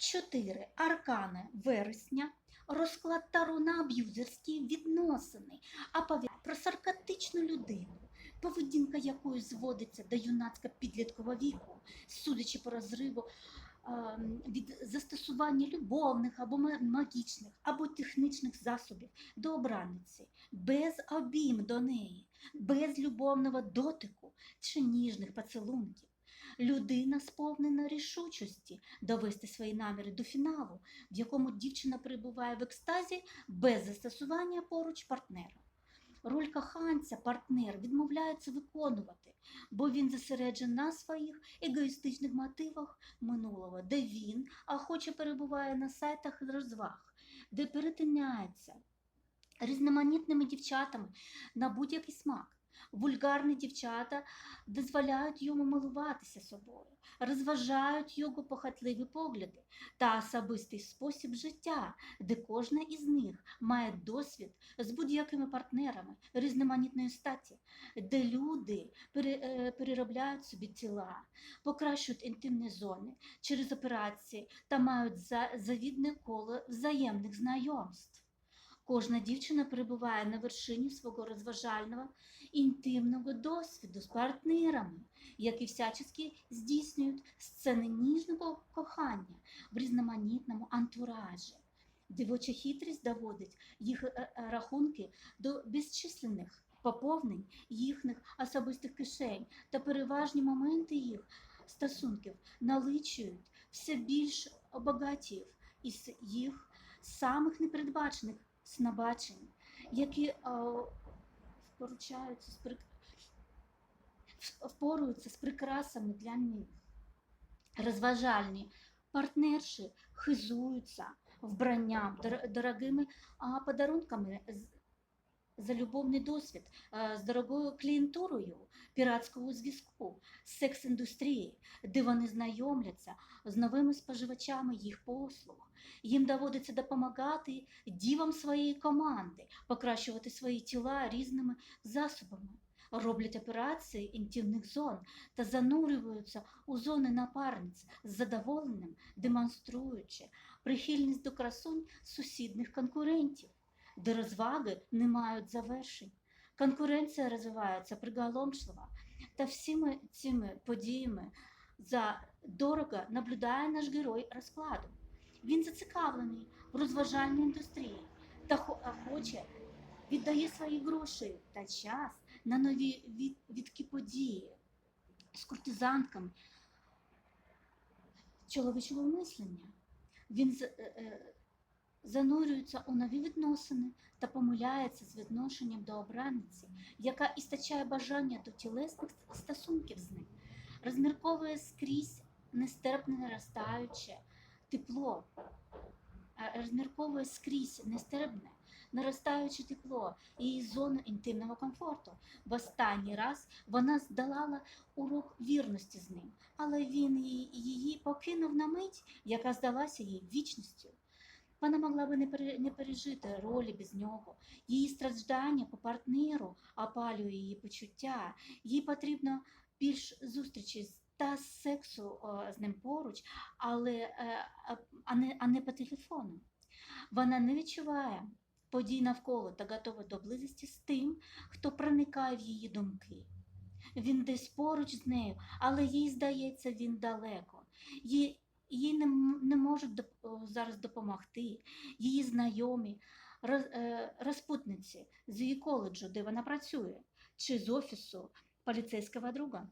Чотири аркани вересня, розклад Таро на аб'юзерські відносини, оповідає про саркастичну людину, поведінка якої зводиться до юнацько-підліткового віку, судячи по розриву ем, від застосування любовних або магічних, або технічних засобів до обраниці, без обійм до неї, без любовного дотику чи ніжних поцілунків. Людина сповнена рішучості довести свої наміри до фіналу, в якому дівчина перебуває в екстазі без застосування поруч партнера. Роль коханця партнер відмовляється виконувати, бо він зосереджений на своїх егоїстичних мотивах минулого, де він охоче перебуває на сайтах розваг, де перетиняється різноманітними дівчатами на будь-який смак. Вульгарні дівчата дозволяють йому милуватися собою, розважають його похотливі погляди та особистий спосіб життя, де кожна із них має досвід з будь-якими партнерами різноманітної статі, де люди е, переробляють собі тіла, покращують інтимні зони через операції та мають за- завідне коло взаємних знайомств. Кожна дівчина перебуває на вершині свого розважального інтимного досвіду з партнерами, які всячески здійснюють сцени ніжного кохання в різноманітному антуражі. Дівоча хитрість доводить їх е, е, рахунки до безчисленних поповнень їхніх особистих кишень та переважні моменти їх стосунків наличують все більш багатів із їх самих непередбачених снабачень, які е, впоручаються з прик... впоруються з прикрасами для них. Розважальні партнерші хизуються вбранням, дор- дорогими подарунками за любовний досвід, е, з дорогою клієнтурою піратського зв'язку, секс-індустрії, де вони знайомляться з новими споживачами їх послуг. Їм доводиться допомагати дівам своєї команди, покращувати свої тіла різними засобами. Роблять операції інтимних зон та занурюються у зони напарниць з задоволенням, демонструючи прихильність до красунь сусідних конкурентів, де розваги не мають завершень. Конкуренція розвивається приголомшливо, та всіми цими подіями за дорого наблюдає наш герой розкладу. Він зацікавлений в розважальній індустрії та хоче віддає свої гроші та час на нові від, відкі події з куртизанками чоловічого мислення. Він е, е, занурюється у нові відносини та помиляється з відношенням до обраниці, яка істачає бажання до тілесних стосунків з ним, розмірковує скрізь нестерпне наростаюче тепло, е, розмірковує скрізь нестерпне наростаюче тепло і зону інтимного комфорту. В останній раз вона здолала урок вірності з ним, але він її, її покинув на мить, яка здалася їй вічністю. Вона могла би не, пережити ролі без нього. Її страждання по партнеру опалює її почуття. Їй потрібно більш зустрічі та сексу з ним поруч, але е, а не, а не по телефону. Вона не відчуває подій навколо та готова до близості з тим, хто проникає в її думки. Він десь поруч з нею, але їй здається, він далеко. Їй, їй не, не можуть доп- зараз допомогти. Її знайомі, роз, е, розпутниці з її коледжу, де вона працює, чи з офісу поліцейського друга.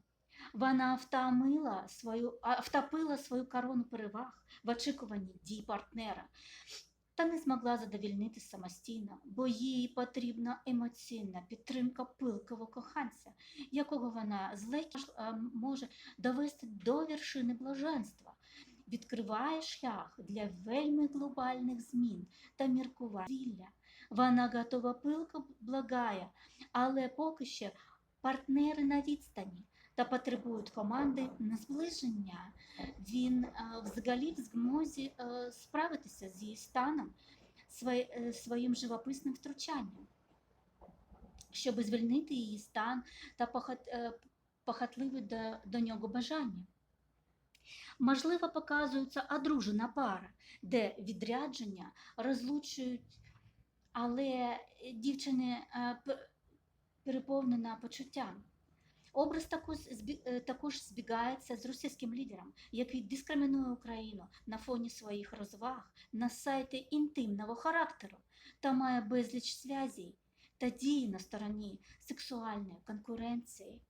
Вона втомила свою, втопила свою корону переваг в очікуванні дій партнера та не змогла задовільнити самостійно, бо їй потрібна емоційна підтримка пилкового коханця, якого вона з легкістю може довести до вершини блаженства, відкриває шлях для вельми глобальних змін та міркувань. Вона готова пилко благає, але поки що партнери на відстані та потребують команди на зближення. Він е, взагалі в змозі е, справитися з її станом е, своїм живописним втручанням, щоб звільнити її стан та похот, е, похотливе до, до нього бажання. Можливо, показується одружена пара, де відрядження розлучують, але дівчини е, переповнена почуттям. Образ також, е, також збігається з російським лідером, який дискримінує Україну на фоні своїх розваг на сайті інтимного характеру та має безліч зв'язей та дії на стороні сексуальної конкуренції